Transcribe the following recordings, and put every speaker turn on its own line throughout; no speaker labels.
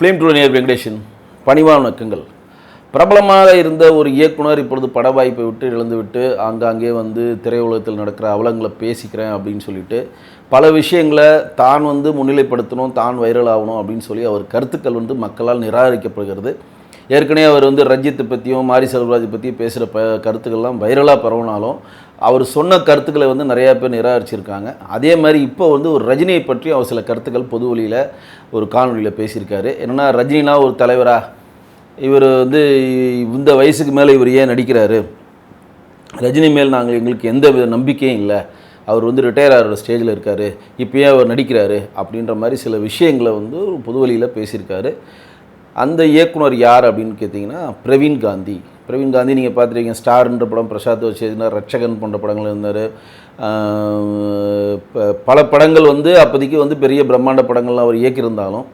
Film டூனியர் Venkatesan பணிவான வணக்கங்கள் பிரபலமாக இருந்த ஒரு இயக்குனர் இப்பொழுது பட வாய்ப்பை விட்டு இழந்துவிட்டு ஆங்காங்கே வந்து திரையுலகத்தில் நடக்கிற அவலங்களை பேசிக்கிறேன் அப்படின்னு சொல்லிட்டு பல விஷயங்களை தான் வந்து முன்னிலைப்படுத்தணும் தான் வைரல் ஆகணும் அப்படின்னு சொல்லி அவர் கருத்துக்கள் வந்து மக்களால் நிராகரிக்கப்படுகிறது. ஏற்கனவே அவர் வந்து ரஞ்சித்தை பற்றியும் மாரி செல்வராஜ் பற்றியும் பேசுகிற ப கருத்துக்கள்லாம் வைரலாக பரவினாலும் அவர் சொன்ன கருத்துக்களை வந்து நிறையா பேர் நிராகரிச்சிருக்காங்க. அதே மாதிரி இப்போ வந்து ஒரு ரஜினியை பற்றி அவர் சில கருத்துக்கள் பொது வழியில் ஒரு காணொலியில் பேசியிருக்காரு. என்னென்னா ரஜினினா ஒரு தலைவரா? இவர் வந்து இந்த வயசுக்கு மேலே இவர் ஏன் நடிக்கிறாரு? ரஜினி மேல் நாங்கள் எங்களுக்கு எந்த வித நம்பிக்கையும் இல்லை. அவர் வந்து ரிட்டையர் ஆகிற ஸ்டேஜில் இருக்கார். இப்போயே அவர் நடிக்கிறாரு? அப்படின்ற மாதிரி சில விஷயங்களை வந்து ஒரு பொது வழியில் பேசியிருக்காரு. அந்த இயக்குனர் யார் அப்படின்னு கேட்டிங்கன்னா பிரவீன் காந்தி. பிரவீன் காந்தி நீங்கள் பார்த்துருக்கீங்க ஸ்டார்ன்ற படம் பிரசாத் வச்சிருந்தார் ரட்சகன் போன்ற படங்கள் இருந்தார். பல படங்கள் வந்து அப்போதைக்கு வந்து பெரிய பிரம்மாண்ட படங்கள்லாம் அவர் இயக்கியிருந்தாலும்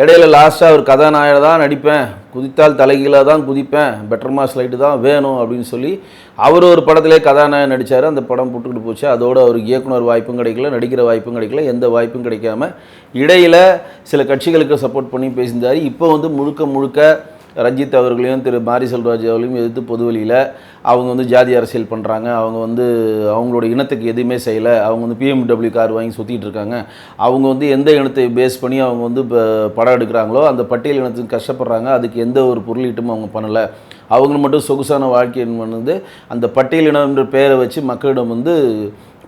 இடையில லாஸ்ட்டாக ஒரு கதாநாயகர் தான் நடிப்பேன். குதித்தால் தலைகீழாக தான் குதிப்பேன். பெட்டர் மாஸ் லைட்டு தான் வேணும் அப்படின்னு சொல்லி அவர் ஒரு படத்திலே கதாநாயகன் நடித்தார் அந்த படம் போட்டுக்கிட்டு போச்சு. அதோடு அவருக்கு இயக்குனர் வாய்ப்பும் கிடைக்கல நடிக்கிற வாய்ப்பும் கிடைக்கல எந்த வாய்ப்பும் கிடைக்காம இடையில் சில கட்சிகளுக்கு சப்போர்ட் பண்ணி பேசியிருந்தார். இப்போ வந்து முழுக்க முழுக்க ரஞ்சித் அவர்களையும் திரு மாரி செல்வராஜ் அவர்களையும் எதிர்த்து பொதுவெளியில் அவங்க வந்து ஜாதி அரசியல் பண்ணுறாங்க அவங்க வந்து அவங்களோட இனத்துக்கு எதுவுமே செய்யலை. அவங்க வந்து பிஎம்டபிள்யூ கார் வாங்கி சுற்றிட்டு இருக்காங்க. அவங்க வந்து எந்த இனத்தை பேஸ் பண்ணி அவங்க வந்து இப்போ படம் எடுக்கிறாங்களோ அந்த பட்டியல் இனத்துக்கு கஷ்டப்படுறாங்க. அதுக்கு எந்த ஒரு பொருளீட்டும் அவங்க பண்ணலை. அவங்க மட்டும் சொகுசான வாழ்க்கை வந்து அந்த பட்டியலினம் என்ற பெயரை வச்சு மக்களிடம் வந்து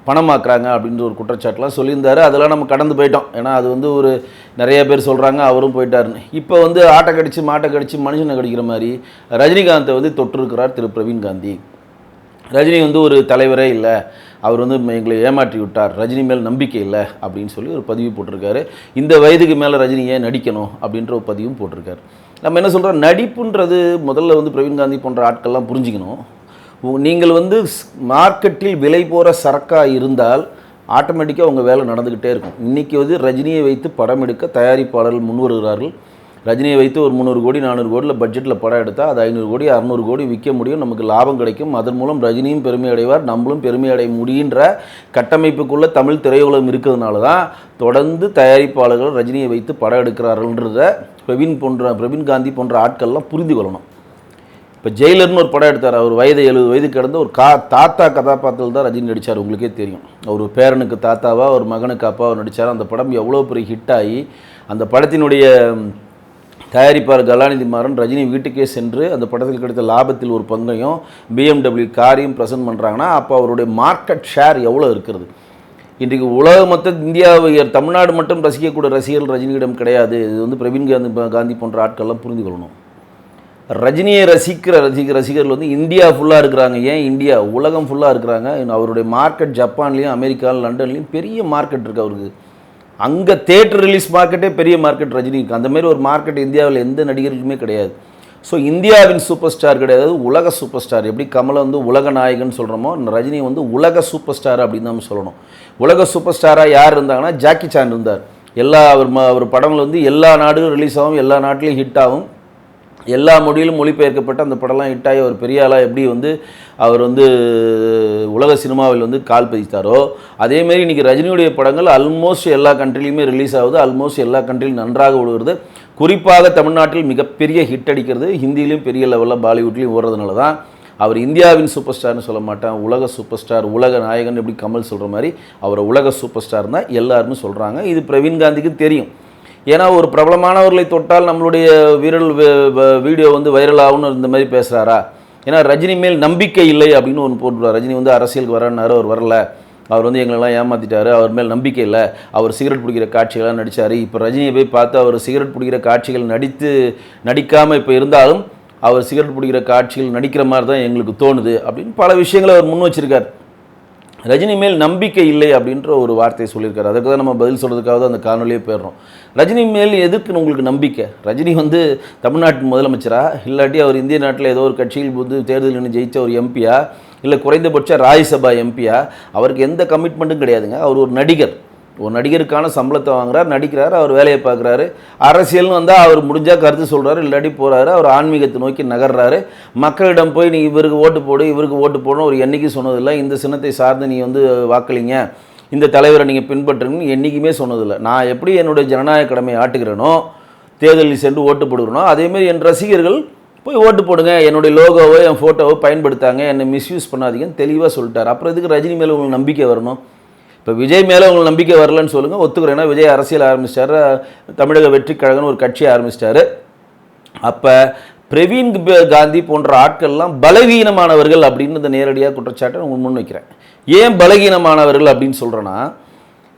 பணமாக்குறாங்க அப்படின்ற ஒரு குற்றச்சாட்டுலாம் சொல்லியிருந்தார். அதெல்லாம் நம்ம கடந்து போயிட்டோம். ஏன்னா அது வந்து ஒரு நிறைய பேர் சொல்கிறாங்க அவரும் போயிட்டாருன்னு. இப்போ வந்து ஆட்டை கடிச்சு மாட்டை கடிச்சு மனுஷனை கடிக்கிற மாதிரி ரஜினிகாந்தை வந்து தொட்டிருக்கிறார் திரு. பிரவீன் காந்தி. ரஜினி வந்து ஒரு தலைவரே இல்லை. அவர் வந்து எங்களை ஏமாற்றி விட்டார். ரஜினி மேல் நம்பிக்கை இல்லை அப்படின்னு சொல்லி ஒரு பதிவு போட்டிருக்காரு. இந்த வயதுக்கு மேலே ரஜினி ஏன் நடிக்கணும் அப்படின்ற ஒரு பதிவும் போட்டிருக்காரு. நம்ம என்ன சொல்கிறோம் நடிப்புன்றது முதல்ல வந்து பிரவீன் காந்தி போன்ற ஆட்கள்லாம் புரிஞ்சுக்கணும். நீங்கள் வந்து மார்க்கெட்டில் விலை போகிற சரக்காக இருந்தால் ஆட்டோமேட்டிக்காக உங்கள் வேலை நடந்துக்கிட்டே இருக்கும். இன்றைக்கி வந்து ரஜினியை வைத்து படம் எடுக்க தயாரிப்பாளர்கள் முன் வருகிறார்கள் ரஜினியை வைத்து ஒரு முந்நூறு கோடி நானூறு கோடியில் பட்ஜெட்டில் படம் எடுத்தால் அது ஐநூறு கோடி அறநூறு கோடி விற்க முடியும். நமக்கு லாபம் கிடைக்கும். அதன் மூலம் ரஜினியும் பெருமை அடைவார். நம்மளும் பெருமை அடைய முடியுன்ற கட்டமைப்புக்குள்ளே தமிழ் திரையுலகம் இருக்கிறதுனால தான் தொடர்ந்து தயாரிப்பாளர்கள் ரஜினியை வைத்து படம் எடுக்கிறார்கள்ன்றத பிரவீன் போன்ற பிரவீன் காந்தி போன்ற ஆட்கள்லாம் புரிந்து கொள்ளணும். இப்போ ஜெயிலர்னு ஒரு படம் எடுத்தார். அவர் வயது எழுபது வயது கடந்த ஒரு கா தாத்தா கதாபாத்திரத்தில் தான் ரஜினி நடித்தார் உங்களுக்கே தெரியும். ஒரு பேரனுக்கு தாத்தாவா ஒரு மகனுக்கு அப்பாவா நடித்தார் அந்த படம் எவ்வளோ பெரிய ஹிட் ஆகி அந்த படத்தினுடைய தயாரிப்பாளர் கலாநிதி மாறன் ரஜினி வீட்டுக்கே சென்று அந்த படத்தில் கிடைத்த லாபத்தில் ஒரு பங்கையும் பிஎம்டபிள்யூ காரையும் ப்ரெசென்ட் பண்ணுறாங்கன்னா அப்போ அவருடைய மார்க்கெட் ஷேர் எவ்வளோ இருக்கிறது? இன்றைக்கு உலக மொத்த இந்தியாவை தமிழ்நாடு மட்டும் ரசிக்கக்கூடிய ரசிகர்கள் ரஜினியிடம் கிடையாது. இது வந்து பிரவீன் காந்தி காந்தி போன்ற ஆட்கள்லாம் புரிந்து கொள்ளணும். ரஜினியை ரசிக்கிற ரசிக ரசிகர்கள் வந்து இந்தியா ஃபுல்லாக இருக்கிறாங்க. ஏன் இந்தியா? உலகம் ஃபுல்லாக இருக்கிறாங்க. அவருடைய மார்க்கெட் ஜப்பான்லேயும் அமெரிக்காவிலும் லண்டன்லேயும் பெரிய மார்க்கெட் இருக்குது அவருக்கு. அங்கே தேட்டர் ரிலீஸ் மார்க்கெட்டே பெரிய மார்க்கெட் ரஜினிக்கு அந்த மாதிரி ஒரு மார்க்கெட் இந்தியாவில் எந்த நடிகருக்குமே கிடையாது. ஸோ இந்தியாவின் சூப்பர் ஸ்டார் கிடையாது உலக சூப்பர் ஸ்டார் எப்படி கமலை வந்து உலக நாயகன் சொல்கிறோமோ ரஜினி வந்து உலக சூப்பர் ஸ்டார் அப்படின்னு நம்ம சொல்லணும். உலக சூப்பர் ஸ்டாராக யார் இருந்தாங்கன்னா ஜாக்கி சான் இருந்தார். எல்லா அவர் ம- அவர் படங்கள் வந்து எல்லா நாடுகளும் ரிலீஸ் ஆகும் எல்லா நாட்டிலையும் ஹிட் ஆகும். எல்லா மொழியிலும் மொழிபெயர்க்கப்பட்ட அந்த படம்லாம் ஹிட் ஆகி அவர் பெரிய ஆளாக எப்படி வந்து அவர் வந்து உலக சினிமாவில் வந்து கால் பதித்தாரோ அதேமாரி இன்றைக்கி ரஜினியுடைய படங்கள் ஆல்மோஸ்ட் எல்லா கண்ட்ரிலையுமே ரிலீஸ் ஆகுது. ஆல்மோஸ்ட் எல்லா கண்ட்ரிலும் நன்றாக ஓடுகிறது. குறிப்பாக தமிழ்நாட்டில் மிகப்பெரிய ஹிட் அடிக்கிறது. ஹிந்திலையும் பெரிய லெவலில் பாலிவுட்லேயும் ஓடுறதுனால தான் அவர் இந்தியாவின் சூப்பர் ஸ்டார்னு சொல்ல மாட்டேன். உலக சூப்பர் ஸ்டார் உலக நாயகன் எப்படி கமல் சொல்கிற மாதிரி அவரை உலக சூப்பர் ஸ்டார் தான் எல்லாருமே சொல்கிறாங்க இது பிரவீன் காந்திக்கும் தெரியும். ஏன்னா ஒரு பிரபலமானவர்களை தொட்டால் நம்மளுடைய விரல் வீடியோ வந்து வைரல் ஆகும்னு இந்த மாதிரி பேசுகிறாரா ஏன்னா ரஜினி மேல் நம்பிக்கை இல்லை அப்படின்னு ஒன்று போட்டுருவார். ரஜினி வந்து அரசியலுக்கு வரன்னாரு அவர் வரல. அவர் வந்து எங்களெல்லாம் ஏமாத்திட்டாரு அவர் மேல் நம்பிக்கை இல்லை. அவர் சிகரெட் பிடிக்கிற காட்சிகள்லாம் நடித்தார் இப்போ ரஜினியை போய் பார்த்து அவர் சிகரெட் பிடிக்கிற காட்சிகள் நடித்து நடிக்காமல் இப்போ இருந்தாலும் அவர் சிகரெட் பிடிக்கிற காட்சிகள் நடிக்கிற மாதிரி தான் எங்களுக்கு தோணுது அப்படின்னு பல விஷயங்களை அவர் முன் வச்சிருக்கார். ரஜினி மேல் நம்பிக்கை இல்லை அப்படின்ற ஒரு வார்த்தையை சொல்லியிருக்காரு. அதுக்கு தான் நம்ம பதில் சொல்கிறதுக்காக தான் அந்த காணொலியே போயிடுறோம். ரஜினி மேல் எதுக்கு உங்களுக்கு நம்பிக்கை? ரஜினி வந்து தமிழ்நாட்டு முதலமைச்சரா? இல்லாட்டி அவர் இந்திய நாட்டில் ஏதோ ஒரு கட்சியில் வந்து தேர்தலில் நின்று ஜெயித்த ஒரு எம்பியா? இல்லை குறைந்தபட்ச ராஜ்யசபா எம்பியா? அவருக்கு எந்த கமிட்மெண்ட்டும் கிடையாதுங்க. அவர் ஒரு நடிகர். ஒரு நடிகருக்கான சம்பளத்தை வாங்குறார் நடிக்கிறார் அவர் வேலையை பார்க்குறாரு. அரசியல்னு வந்தால் அவர் முடிஞ்சால் கருத்து சொல்கிறாரு இல்லாட்டி போகிறாரு அவர் ஆன்மீகத்தை நோக்கி நகர்றாரு. மக்களிடம் போய் நீ இவருக்கு ஓட்டு போடு இவருக்கு ஓட்டு போடணும் ஒரு என்றைக்கும் சொன்னதில்லை. இந்த சின்னத்தை சார்ந்து நீ வந்து வாக்களிங்க. இந்த தலைவரை நீங்கள் பின்பற்றுங்கன்னு என்றைக்குமே சொன்னதில்லை. நான் எப்படி என்னுடைய ஜனநாயக கடமையை ஆட்டுகிறேனோ தேர்தலில் சென்று ஓட்டு போடுகிறனோ அதேமாரி என் ரசிகர்கள் போய் ஓட்டு போடுங்க. என்னுடைய லோகோவோ என் ஃபோட்டோவோ பயன்படுத்தாங்க. என்னை மிஸ்யூஸ் பண்ணாதீங்கன்னு தெளிவாக சொல்லிட்டார். அப்புறம் இதுக்கு ரஜினி மேலே உங்களுக்கு நம்பிக்கை வரணும்? இப்போ விஜய் மேலே உங்களுக்கு நம்பிக்கை வரலன்னு சொல்லுங்கள் ஒத்துக்கிறேன்னா விஜய் அரசியல் ஆரம்பிச்சிட்டாரு. தமிழக வெற்றி கழகம்னு ஒரு கட்சி ஆரம்பிச்சிட்டாரு. அப்போ பிரவீன் காந்தி போன்ற ஆட்கள்லாம் பலவீனமானவர்கள் அப்படின்னு இந்த நேரடியாக குற்றச்சாட்டை உங்களுக்கு முன் வைக்கிறேன் ஏன் பலகீனமானவர்கள் அப்படின்னு சொல்கிறேன்னா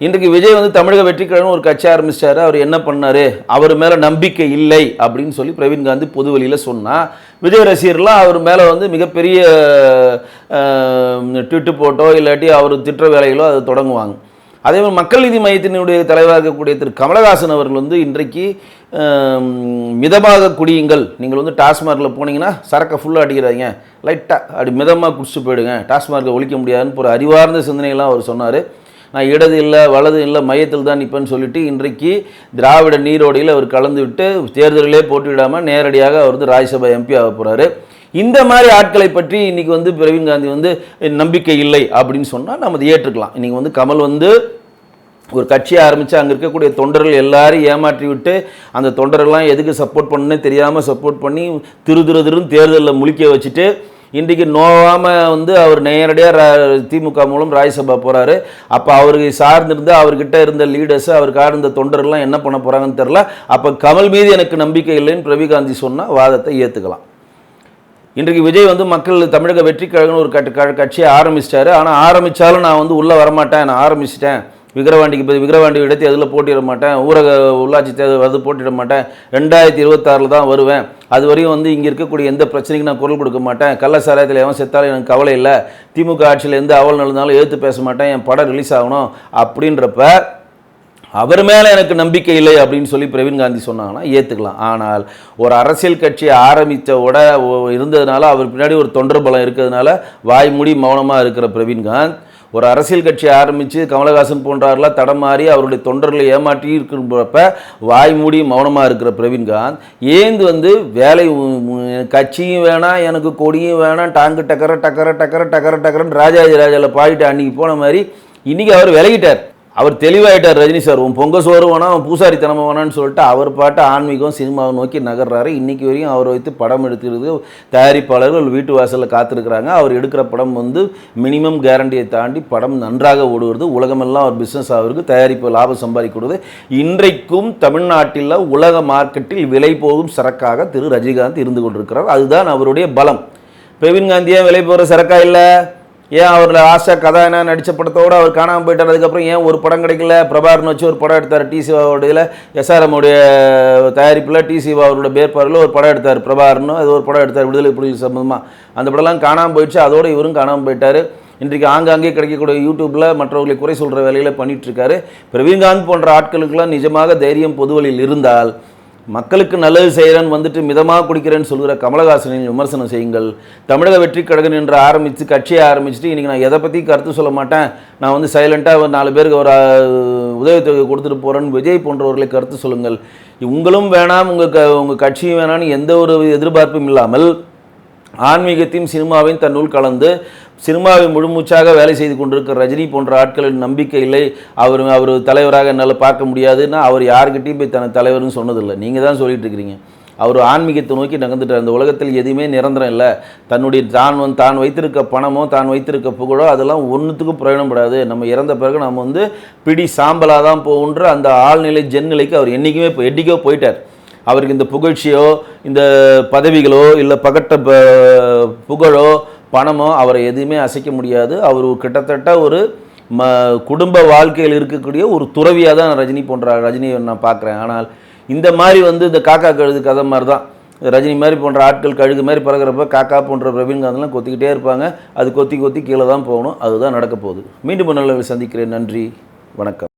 இன்றைக்கு விஜய் வந்து தமிழக வெற்றிக்கழகம் ஒரு கட்சி ஆரம்பிச்சிட்டாரு. அவர் என்ன பண்ணார்? அவர் மேலே நம்பிக்கை இல்லை அப்படின்னு சொல்லி பிரவீன் காந்தி பொது சொன்னால் விஜய் ரசிகர்லாம் அவர் மேலே வந்து மிகப்பெரிய ட்விட்டு போட்டோ இல்லாட்டி அவர் திட்ட வேலைகளோ அதை தொடங்குவாங்க. அதே மாதிரி மக்கள் நீதி மையத்தினுடைய தலைவராக இருக்கக்கூடிய திரு கமலஹாசன் அவர்கள் வந்து இன்றைக்கு மிதமாக குடியுங்கள். நீங்கள் வந்து டாஸ்மார்க்கில் போனீங்கன்னா சரக்கை ஃபுல்லாக அடிக்கிறாங்க லைட்டாக அப்படி மிதமாக குடிச்சு போயிடுங்க. டாஸ்மார்க்கை ஒழிக்க முடியாதுன்னு ஒரு அறிவார்ந்த சிந்தனைகள்லாம் அவர் சொன்னார். நான் இடது இல்லை வலது இல்லை மையத்தில் தான் நிற்பேன்னு சொல்லிட்டு இன்றைக்கு திராவிட நீரோடையில் அவர் கலந்து விட்டு தேர்தலிலே போட்டியிடாமல் நேரடியாக அவர் வந்து ராஜ்யசபா எம்பி ஆக போகிறாரு இந்த மாதிரி ஆட்களை பற்றி இன்றைக்கி வந்து பிரவீன் காந்தி வந்து நம்பிக்கை இல்லை அப்படின்னு சொன்னால் நம்ம அதை ஏற்றுக்கலாம். இன்றைக்கி வந்து கமல் வந்து ஒரு கட்சியை ஆரம்பித்து அங்கே இருக்கக்கூடிய தொண்டர்கள் எல்லாரும் ஏமாற்றி விட்டு அந்த தொண்டரெல்லாம் எதுக்கு சப்போர்ட் பண்ணுன்னு தெரியாமல் சப்போர்ட் பண்ணி திரு திரு திருன்னு தேர்தலில் முழிக்க வச்சுட்டு இன்றைக்கு நோவாமல் வந்து அவர் நேரடியாக திமுக மூலம் ராஜ்யசபா போகிறாரு அப்போ அவருக்கு சார்ந்திருந்து அவர்கிட்ட இருந்த லீடர்ஸ் அவருக்கு இருந்த தொண்டர்கள்லாம் என்ன பண்ண போகிறாங்கன்னு தெரில அப்போ கமல் மீது எனக்கு நம்பிக்கை இல்லைன்னு பிரவிகாந்தி சொன்னால் வாதத்தை ஏற்றுக்கலாம் இன்றைக்கு விஜய் வந்து மக்கள் தமிழக வெற்றி கழகம்னு ஒரு கட்டு க- கட்சியை ஆரம்பிச்சிட்டாரு. ஆனால் ஆரம்பித்தாலும் நான் வந்து உள்ளே வரமாட்டேன் நான் ஆரம்பிச்சிட்டேன். விக்கிரவாண்டிக்கு போய் விக்கிரவாண்டி இடத்தை அதில் போட்டியிட மாட்டேன். ஊரக உள்ளாட்சி தேர்தல் அது போட்டியிட மாட்டேன். ரெண்டாயிரத்தி இருபத்தாறில் தான் வருவேன். அது வரையும் வந்து இங்கே இருக்கக்கூடிய எந்த பிரச்சனைக்கும் நான் குரல் கொடுக்க மாட்டேன். கள்ள சாராயத்தில் எவன் செத்தாலும் எனக்கு கவலை இல்லை. திமுக ஆட்சியில் எந்த அவல் நடந்தாலும் எதிர்த்து பேச மாட்டேன். என் படம் ரிலீஸ் ஆகணும் அப்படின்றப்ப அவர் மேலே எனக்கு நம்பிக்கை இல்லை அப்படின்னு சொல்லி பிரவீன் காந்தி சொன்னாங்கன்னா ஏற்றுக்கலாம் ஆனால் ஒரு அரசியல் கட்சியை ஆரம்பித்த உட இருந்ததுனால அவர் பின்னாடி ஒரு தொண்டர் பலம் இருக்கிறதுனால வாய் மூடி மௌனமாக இருக்கிற பிரவீன் காந்த் ஒரு அரசியல் கட்சியை ஆரம்பித்து கமலஹாசன் போன்றாரெல்லாம் தடமாறி அவருடைய தொண்டர்களை ஏமாற்றி இருக்கிறப்ப வாய் மூடி மௌனமாக இருக்கிற பிரவீன்காந்த் ஏந்து வந்து வேலை கட்சியும் வேணாம் எனக்கு கொடியும் வேணாம் டாங்கு டக்கர டக்கர டக்கர டக்கர டக்கரன்னு ராஜாஜி ராஜாவில் பாடிட்டு அன்றைக்கி போன மாதிரி இன்றைக்கி அவர் விலகிட்டார். அவர் தெளிவாயிட்டார் ரஜினி சார் உன் பொங்க சோறு வேணாம் உன் பூசாரி வேணான்னு சொல்லிட்டு அவர் பாட்டு ஆன்மீகம் சினிமாவை நோக்கி நகர்றாரு. இன்றைக்கி வரையும் அவர் வைத்து படம் எடுக்கிறது தயாரிப்பாளர்கள் வீட்டு வாசலில் காத்திருக்கிறாங்க. அவர் எடுக்கிற படம் வந்து மினிமம் கேரண்டியை தாண்டி படம் நன்றாக ஓடுவது உலகமெல்லாம் ஒரு பிஸ்னஸ் அவருக்கு தயாரிப்பு லாபம் சம்பாதிக்கிறது இன்றைக்கும் தமிழ்நாட்டில் உலக மார்க்கெட்டில் விலை போகும் சரக்காக திரு ரஜினிகாந்த் இருந்து கொண்டிருக்கிறார். அதுதான் அவருடைய பலம். பிரவீன் காந்தியாக விலை போகிற சரக்கா இல்லை? ஏன் அவர் லாஸ்ட்டாக என்ன நடித்த படத்தோடு அவர் காணாமல் போயிட்டார். அதுக்கப்புறம் ஏன் ஒரு படம் கிடைக்கல? பிரபாகரன் வச்சு ஒரு படம் எடுத்தார். டி சிவாவுடைய எஸ்ஆர்எம்முடைய தயாரிப்பில் டி சிவா அவரோட பேர்பாரில் ஒரு படம் எடுத்தார். பிரபாகரனும் அது ஒரு படம் எடுத்தார் விடுதலை புலிகள் சம்பந்தமாக அந்த படம்லாம் காணாமல் போயிடுச்சு. அதோடு இவரும் காணாமல் போயிட்டார். இன்றைக்கு ஆங்காங்கே கிடைக்கக்கூடிய யூடியூப்பில் மற்றவர்களை குறை சொல்கிற வேலையில் பண்ணிகிட்ருக்காரு பிரவீன்காந்த் போன்ற ஆட்களுக்கெல்லாம் நிஜமாக தைரியம் பொதுவெளியில் இருந்தால் மக்களுக்கு நல்லது செய்கிறேன் வந்துட்டு மிதமாக குடிக்கிறேன்னு சொல்கிற கமலஹாசனின் விமர்சனம் செய்யுங்கள். தமிழக வெற்றி கழகம் என்று ஆரம்பித்து கட்சியை ஆரம்பிச்சுட்டு இன்றைக்கி நான் எதை பற்றி கருத்து சொல்ல மாட்டேன். நான் வந்து சைலண்ட்டாக ஒரு நாலு பேருக்கு ஒரு உதவித்தொகை கொடுத்துட்டு போகிறேன்னு விஜய் போன்றவர்களை கருத்து சொல்லுங்கள். உங்களும் வேணாம் உங்கள் க உங்கள் கட்சியும் வேணாம்னு எந்த ஒரு எதிர்பார்ப்பும் இல்லாமல் ஆன்மீகத்தையும் சினிமாவையும் தன்னுள் கலந்து சினிமாவை முழுமூச்சாக வேலை செய்து கொண்டிருக்கிற ரஜினி போன்ற ஆட்களின் நம்பிக்கை இல்லை. அவர் அவர் தலைவராக என்னால் பார்க்க முடியாதுன்னா அவர் யாருக்கிட்டையும் போய் தன் தலைவர்னு சொன்னதில்லை. நீங்கள் தான் சொல்லிட்டு இருக்கிறீங்க. அவர் ஆன்மீகத்தை நோக்கி நகர்ந்துட்டார். அந்த உலகத்தில் எதுவுமே நிரந்தரம் இல்லை. தன்னுடைய தான் தான் வைத்திருக்க பணமோ தான் வைத்திருக்க புகழோ அதெல்லாம் ஒன்றுத்துக்கும் பிரயோஜனப்படாது. நம்ம இறந்த பிறகு நம்ம வந்து பிடி சாம்பலாக தான் போகுன்ற அந்த ஆழ்நிலை ஜென்நிலைக்கு அவர் என்றைக்குமே இப்போ எட்டிக்கோ போயிட்டார். அவருக்கு இந்த புகழ்ச்சியோ இந்த பதவிகளோ இல்லை பகட்ட ப- புகழோ பணமோ அவரை எதுவுமே அசைக்க முடியாது. அவர் கிட்டத்தட்ட ஒரு ம குடும்ப வாழ்க்கையில் இருக்கக்கூடிய ஒரு துறவியாக தான் ரஜினி போன்ற ரஜினியை நான் பார்க்குறேன். ஆனால் இந்த மாதிரி வந்து இந்த காக்கா கழுது கதை மாதிரி தான் ரஜினி மாதிரி போன்ற ஆட்கள் கழுகு மாதிரி பறக்கிறப்ப காக்கா போன்ற பிரவீன்காந்தெல்லாம் கொத்திக்கிட்டே இருப்பாங்க. அது கொத்தி கொத்தி கீழே தான் போகணும். அதுதான் நடக்க போகுது. மீண்டும் நல்ல சந்திக்கிறேன். நன்றி. வணக்கம்.